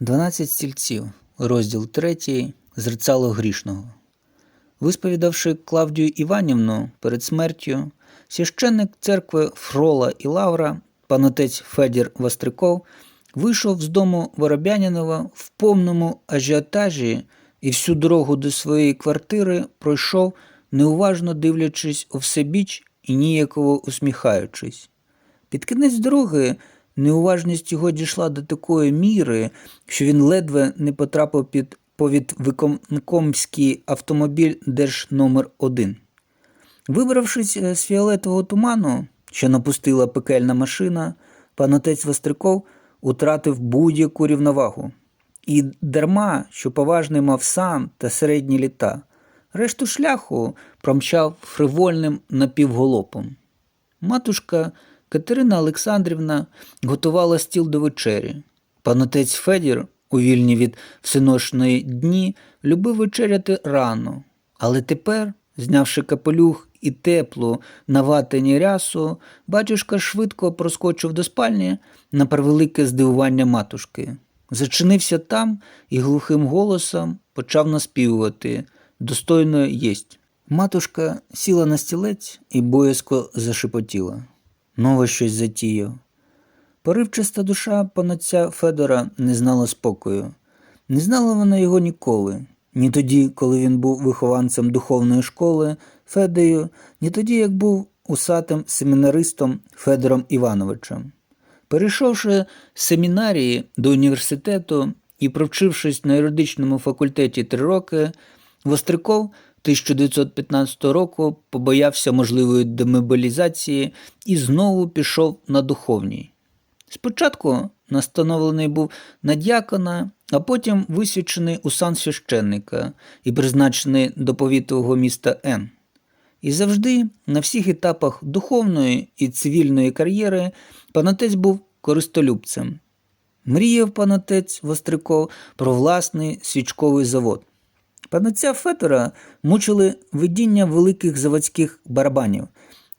Дванадцять стільців, розділ третій, зерцало грішного. Висповідавши Клавдію Іванівну перед смертю, священник церкви Фрола і Лавра, панотець Федір Востриков, вийшов з дому Воробянінова в повному ажіотажі і всю дорогу до своєї квартири пройшов, неуважно дивлячись у всебіч і ніяково усміхаючись. Під кінець дороги неуважність його дійшла до такої міри, що він ледве не потрапив під повідвиконкомський автомобіль Держ номер 1 Вибравшись е, з фіолетового туману, що напустила пекельна машина, пан отець Востриков утратив будь-яку рівновагу. І дарма, що поважний мав сам та середні літа, решту шляху промчав фривольним напівголопом. Матушка Катерина Олександрівна готувала стіл до вечері. Панотець Федір, у вільні від всеношної дні, любив вечеряти рано, але тепер, знявши капелюх і теплу наватані рясу, батюшка швидко проскочив до спальні на превелике здивування матушки. Зачинився там і глухим голосом почав наспівувати достойно єсть. Матушка сіла на стілець і боязко зашепотіла. Нове щось затіяв. Поривчаста душа панотця Федора не знала спокою. Не знала вона його ніколи, ні тоді, коли він був вихованцем духовної школи Федею, ні тоді, як був усатим семінаристом Федором Івановичем. Перейшовши з семінарії до університету і провчившись на юридичному факультеті три роки, Востриков 1915 року побоявся можливої демобілізації і знову пішов на духовній. Спочатку настановлений був на дякона, а потім висвячений у сан священника і призначений до повітового міста Н. І завжди, на всіх етапах духовної і цивільної кар'єри, панотець був користолюбцем. Мріяв панотець Востриков про власний свічковий завод. Панотця Федора мучили видіння великих заводських барабанів,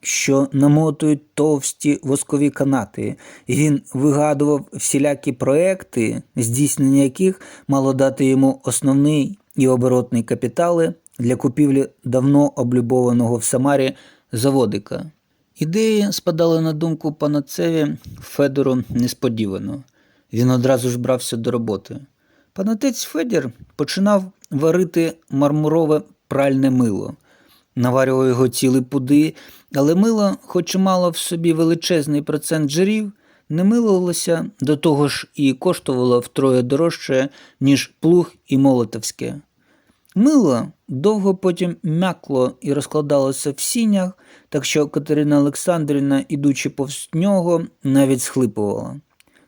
що намотують товсті воскові канати, і він вигадував всілякі проекти, здійснення яких мало дати йому основний і оборотний капітали для купівлі давно облюбованого в Самарі заводика. Ідеї спадали на думку панацеві Федору несподівано. Він одразу ж брався до роботи. Панотець Федір починав варити мармурове пральне мило, наварював його цілі пуди, але мило, хоч і мало в собі величезний процент жирів, не милилося, до того ж і коштувало втроє дорожче, ніж плуг і молотовське. Мило довго потім мякло і розкладалося в сінях, так що Катерина Олександрівна, ідучи повз нього, навіть схлипувала.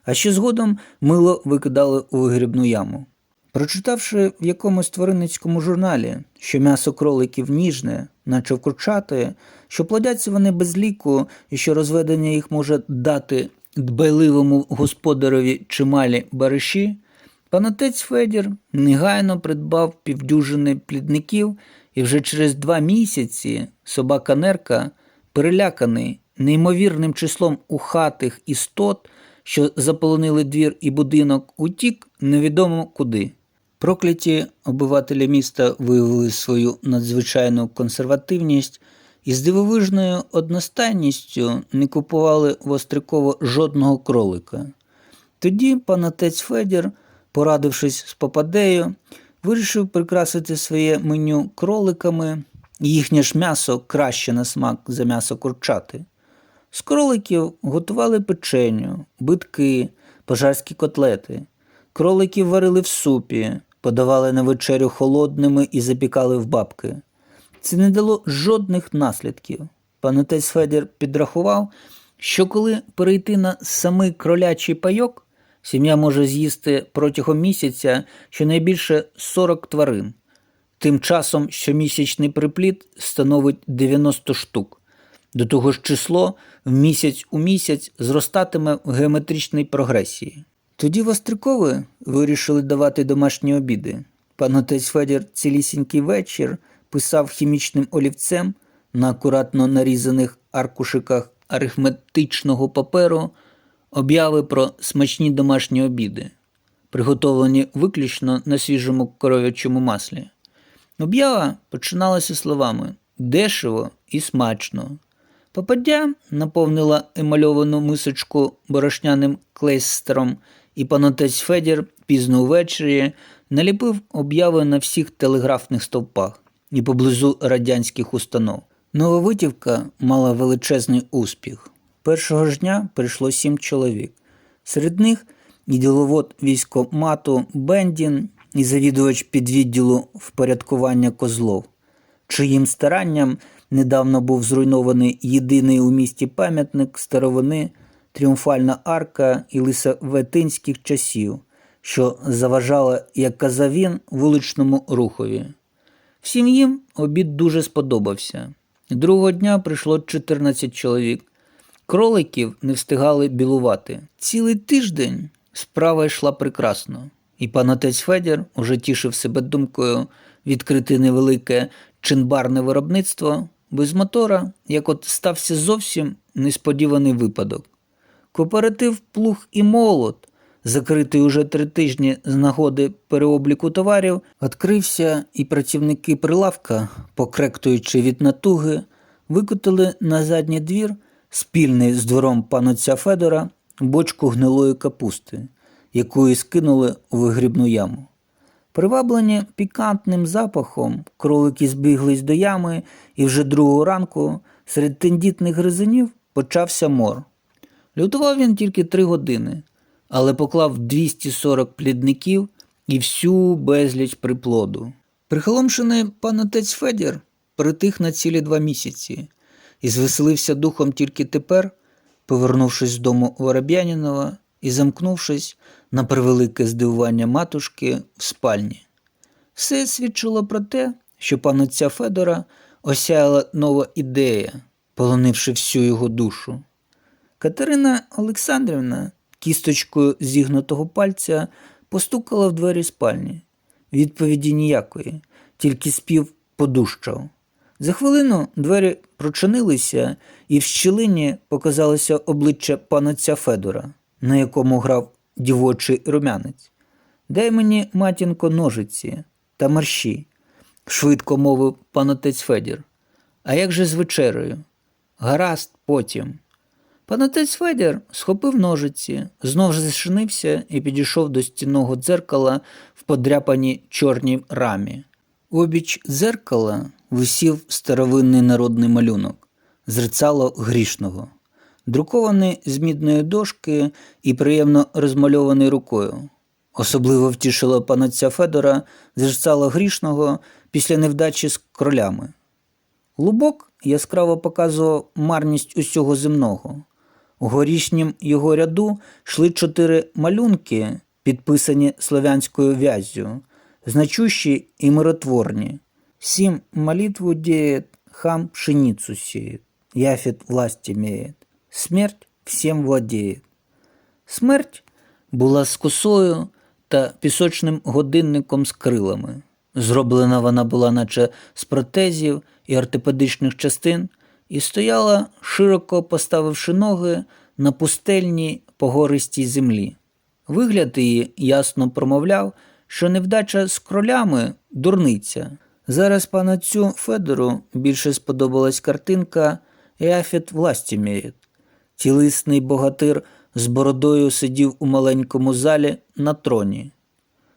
А ще згодом мило викидали у вигрібну яму. Прочитавши в якомусь тваринницькому журналі, що м'ясо кроликів ніжне, наче вкручати, що плодяться вони без ліку і що розведення їх може дати дбайливому господареві чималі бариші, панотець Федір негайно придбав півдюжини плідників, і вже через два місяці собака Нерка, переляканий неймовірним числом ухатих істот, що заполонили двір і будинок, утік невідомо куди. Прокляті обивателі міста виявили свою надзвичайну консервативність і з дивовижною одностайністю не купували в Остряково жодного кролика. Тоді пан отець Федір, порадившись з попадею, вирішив прикрасити своє меню кроликами, їхнє ж м'ясо краще на смак за м'ясо курчати. З кроликів готували печеню, битки, пожарські котлети. Кроликів варили в супі, подавали на вечерю холодними і запікали в бабки. Це не дало жодних наслідків. Пан отець Федір підрахував, що коли перейти на самий кролячий пайок, сім'я може з'їсти протягом місяця щонайбільше 40 тварин. Тим часом щомісячний приплід становить 90 штук. До того ж число в місяць у місяць зростатиме в геометричній прогресії. Тоді Вострякови вирішили давати домашні обіди. Пан отець Федір цілісінький вечір писав хімічним олівцем на акуратно нарізаних аркушиках арифметичного паперу обяви про смачні домашні обіди. приготовлені виключно на свіжому коров'ячому маслі. Об'ява починалася словами дешево і смачно. Попаддя наповнила емальовану мисочку борошняним клейстером, і панотець Федір пізно ввечері наліпив обяви на всіх телеграфних стовпах і поблизу радянських установ. Нова витівка мала величезний успіх. Першого ж дня прийшло сім чоловік. Серед них і діловод військомату Бендін, і завідувач підвідділу впорядкування козлов, чиїм старанням недавно був зруйнований єдиний у місті пам'ятник старовини, тріумфальна арка і лисаветинських часів, що заважала, як казав він, вуличному рухові. Всім їм обід дуже сподобався. Другого дня прийшло 14 чоловік. Кроликів не встигали білувати. Цілий тиждень справа йшла прекрасно, і пан отець Федір уже тішив себе думкою відкрити невелике чинбарне виробництво без мотора, як от стався зовсім несподіваний випадок. Кооператив Плуг і Молот, закритий уже три тижні з нагоди переобліку товарів, відкрився, і працівники прилавка, покректуючи від натуги, викотили на задній двір спільний з двором панотця Федора бочку гнилої капусти, яку і скинули у вигрібну яму. Приваблені пікантним запахом, кролики збіглись до ями, і вже другого ранку серед тендітних гризунів почався мор. Лютував він тільки три години, але поклав 240 плідників і всю безліч приплоду. Прихоломшений пан отець Федір притих на цілі два місяці і звеселився духом тільки тепер, повернувшись з дому Вороб'янінова і замкнувшись на превелике здивування матушки в спальні. Все свідчило про те, що пан отця Федора осяяла нова ідея, полонивши всю його душу. Катерина Олександрівна кісточкою зігнутого пальця постукала в двері спальні. Відповіді ніякої, тільки спів подущав. За хвилину двері прочинилися, і в щілині показалося обличчя панотця Федора, на якому грав дівочий румянець. Дай мені, матінко, ножиці та марші, швидко мовив панотець Федір. А як же з вечерею? Гаразд, потім. Панотець Федір схопив ножиці, знов зашинився і підійшов до стінного дзеркала в подряпаній чорній рамі. Обіч дзеркала висів старовинний народний малюнок, зерцало грішного, друкований з мідної дошки і приємно розмальований рукою. Особливо втішило панотця Федора зерцало грішного після невдачі з кролями. Лубок яскраво показував марність усього земного. У горішнім його ряду йшли чотири малюнки, підписані слов'янською вяззю, значущі і миротворні. Сім молитву деет, хам пшеницу сеет, яфет власть имеет, смерть всем владеет. Смерть була з косою та пісочним годинником з крилами. Зроблена вона була, наче з протезів і ортопедичних частин, і стояла, широко поставивши ноги на пустельній погористій землі. Вигляд її ясно промовляв, що невдача з кролями дурниця. Зараз панацю Федору більше сподобалась картинка Яфет власті. Тілисний богатир з бородою сидів у маленькому залі на троні.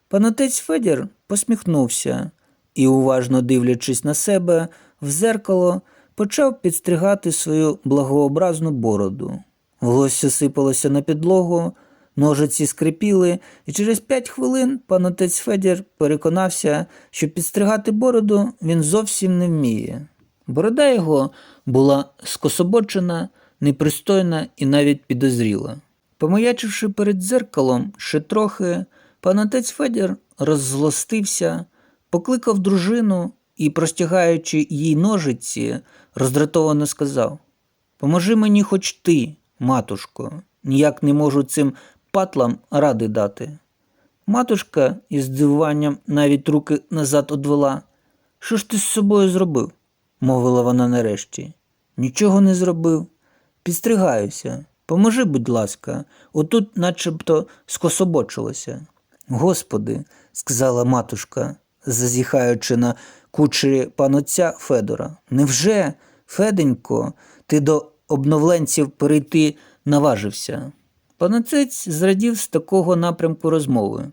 Панотець Федір посміхнувся і, уважно дивлячись на себе, в зеркало почав підстригати свою благообразну бороду. Волосся сипалося на підлогу, ножиці скрипіли, і через п'ять хвилин пан отець Федір переконався, що підстригати бороду він зовсім не вміє. Борода його була скособочена, непристойна і навіть підозріла. Помаячивши перед дзеркалом ще трохи, пан отець Федір роззлостився, покликав дружину і, простягаючи їй ножиці, роздратовано сказав Поможи мені хоч ти, матушко, ніяк не можу цим патлам ради дати. Матушка із здивуванням навіть руки назад одвела. Що ж ти з собою зробив? мовила вона нарешті. Нічого не зробив. Підстригаюся. Поможи, будь ласка, отут начебто скособочилося. Господи, сказала матушка, зазіхаючи на кучері панотця Федора. Невже, Феденько, ти до обновленців перейти наважився? Панотець зрадів з такого напрямку розмови.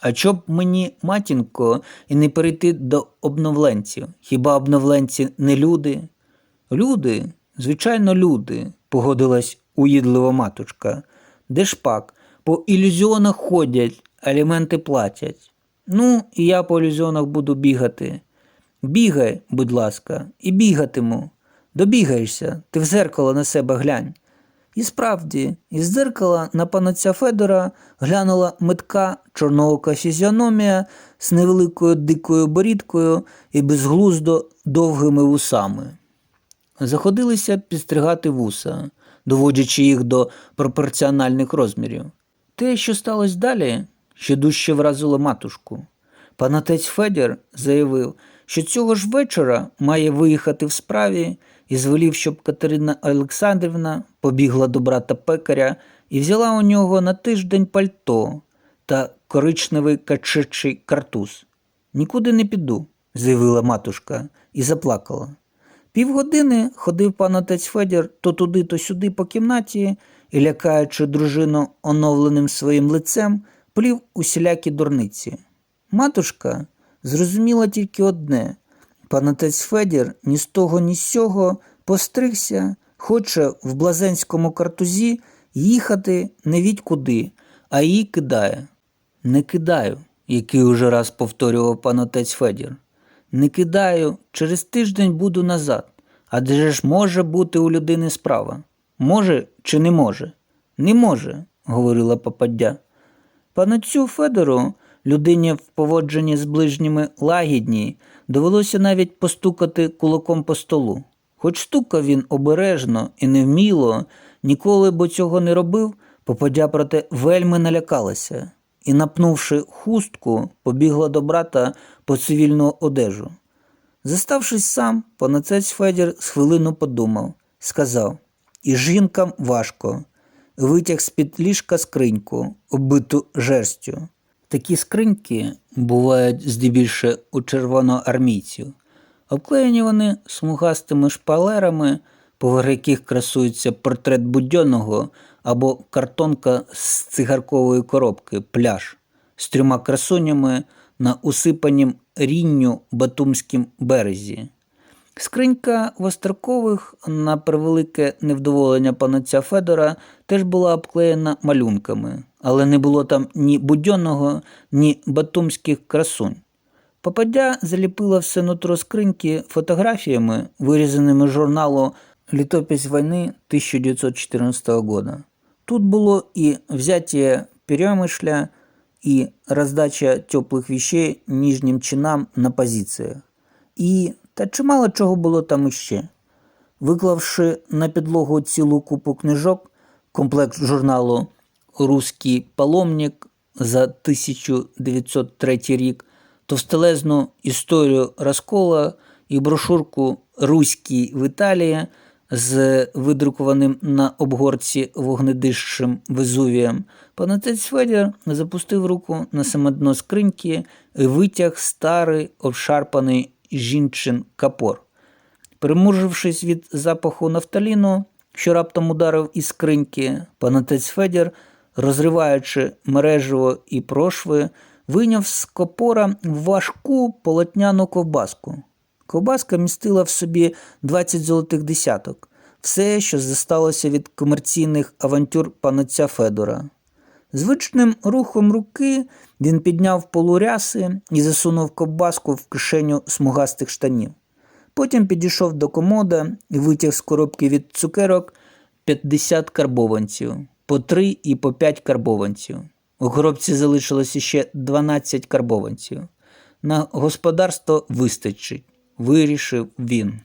А чоб мені, матінко, і не перейти до обновленців? Хіба обновленці не люди? Люди, звичайно, люди, погодилась уїдлива матушка. Де ж пак? По ілюзіонах ходять, аліменти платять. Ну, і я по ілюзіонах буду бігати. Бігай, будь ласка, і бігатиму. Добігаєшся, ти в зеркало на себе глянь. І справді, із дзеркала на панотця Федора глянула метка чорноока фізіономія з невеликою дикою борідкою і безглуздо довгими вусами. Заходилися підстригати вуса, доводячи їх до пропорціональних розмірів. Те, що сталося далі, ще дужче вразило матушку. Панатець Федір заявив, що цього ж вечора має виїхати в справі і звелів, щоб Катерина Олександрівна побігла до брата пекаря і взяла у нього на тиждень пальто та коричневий качечий картуз. Нікуди не піду, заявила матушка і заплакала. Півгодини ходив пан отець Федір то туди, то сюди по кімнаті і, лякаючи дружину оновленим своїм лицем, плів усілякі дурниці. Матушка зрозуміла тільки одне пан отець Федір ні з того, ні з сього постригся, хоче в блазенському картузі їхати не відь куди, а її кидає. Не кидаю, який уже раз повторював пан отець Федір. Не кидаю, через тиждень буду назад. Адже ж може бути у людини справа? Може чи не може? Не може, говорила попаддя. Панотцю Федору, людині в поводженні з ближніми лагідній, довелося навіть постукати кулаком по столу. Хоч стукав він обережно і невміло, ніколи бо цього не робив, попадя проте вельми налякалася і, напнувши хустку, побігла до брата по цивільну одежу. Заставшись сам, панацець Федір з хвилину подумав, сказав І жінкам важко. Витяг з-під ліжка скриньку, оббиту жерстю. Такі скриньки бувають здебільше у червоноармійців. Обклеєні вони смугастими шпалерами, поверх яких красується портрет будьонного або картонка з цигаркової коробки, пляж з трьома красунями на усипанім рінню Батумськім березі. Скринька Вострокових, на превелике невдоволення панотця Федора, теж була обклеєна малюнками, але не було там ні будьонного, ні батумських красунь. Попадя заліпила все нутро скриньки фотографіями, вирізаними з журналу «Літопись війни 1914 года. Тут було і взяття Перемишля, и раздача теплих вещей нижнім чинам на позиціях. І та чимало чого було там іще. Виклавши на підлогу цілу купу книжок, комплект журналу Руський паломник за 1903 рік, товстелезну історію розкола і брошурку Руський в Італії з видрукованим на обгорці вогнедищем Везувієм, панотець Федір запустив руку на саме дно скриньки і витяг старий обшарпаний жінчин капор. Примуржившись від запаху нафталіну, що раптом ударив із скриньки, панотець Федір, розриваючи мережево і прошви, вийняв з копора важку полотняну ковбаску. Ковбаска містила в собі 20 золотих десяток, все, що зосталося від комерційних авантюр панотця Федора. Звичним рухом руки він підняв полуряси і засунув ковбаску в кишеню смугастих штанів. Потім підійшов до комода і витяг з коробки від цукерок 50 карбованців, по 3 і по 5 карбованців. У коробці залишилося ще 12 карбованців. На господарство вистачить, вирішив він.